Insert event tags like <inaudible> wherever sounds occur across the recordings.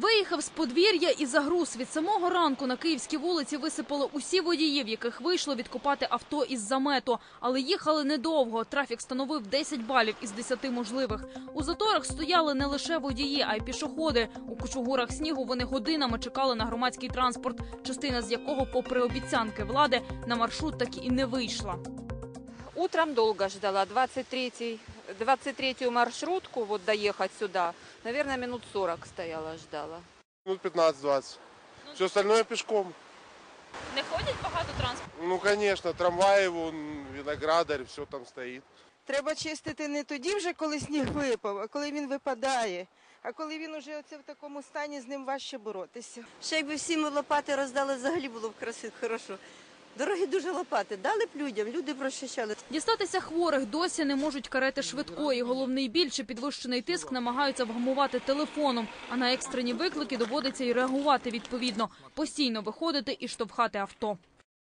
Виїхав з подвір'я і загруз. Від самого ранку на київській вулиці висипали усі водіїв, яких вийшло відкопати авто із замету. Але їхали недовго. Трафік становив 10 балів із 10 можливих. У заторах стояли не лише водії, а й пішоходи. У кучугурах снігу вони годинами чекали на громадський транспорт, частина з якого, попри обіцянки влади, на маршрут так і не вийшла. Утром долго ждала, 23 23 маршрутку, вот доехать сюда, наверное, минут 40 стояла, ждала. Минут 15-20. Все остальное пешком. Не ходять багато транспорту. Ну, конечно, трамваи, вон, виноградарь, все там стоит. Треба чистити не тоді вже, коли сніг випав, а коли він випадає. А коли він уже оце в такому стані, з ним важче боротися. Ще якби всі ми лопати роздали, взагалі було б красиво, хорошо. Дорогі дуже лопати. Дали б людям, люди прощащали. Дістатися хворих досі не можуть карети швидкої. Головний біль чи підвищений тиск намагаються вгамувати телефоном, а на екстрені виклики доводиться і реагувати відповідно, постійно виходити і штовхати авто.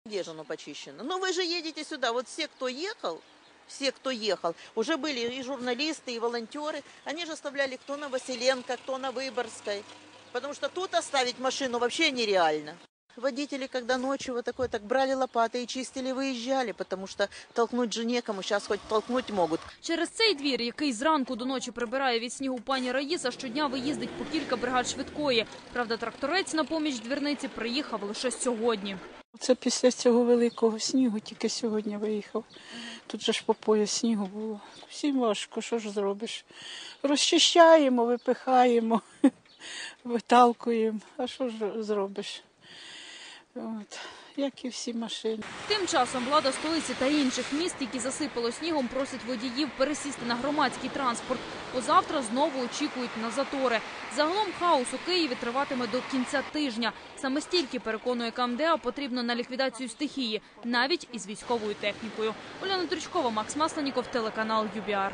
Где же оно почищено? Ну вы же едете сюда. Вот все, кто ехал, все, кто ехал, уже были и журналисты, и волонтеры. Они же оставляли кто на Василенко, кто на Выборгской. Потому что тут оставить машину вообще нереально. Водители, когда ночью вот такое, так брали лопаты и чистили, выезжали, потому что толкнуть же некому, сейчас хоть толкнуть могут. Через цей двір, який зранку до ночі прибирає від снігу пані Раїса, щодня виїздить по кілька бригад швидкої. Правда, тракторець на поміч двірниці приїхав лише сьогодні. Це після цього великого снігу тільки сьогодні виїхав. Тут же ж по пояс снігу було. Всім важко, що ж зробиш? Розчищаємо, випихаємо, <laughs> виталкуємо. А що ж зробиш? От. Як і всі машини. Тим часом влада столиці та інших міст, які засипало снігом, просить водіїв пересісти на громадський транспорт. Позавтра знову очікують на затори. Загалом хаос у Києві триватиме до кінця тижня. Саме стільки переконує КМДА потрібно на ліквідацію стихії, навіть із військовою технікою. Оляна Трючкова, Макс Масленіков, телеканал ЮБІАР.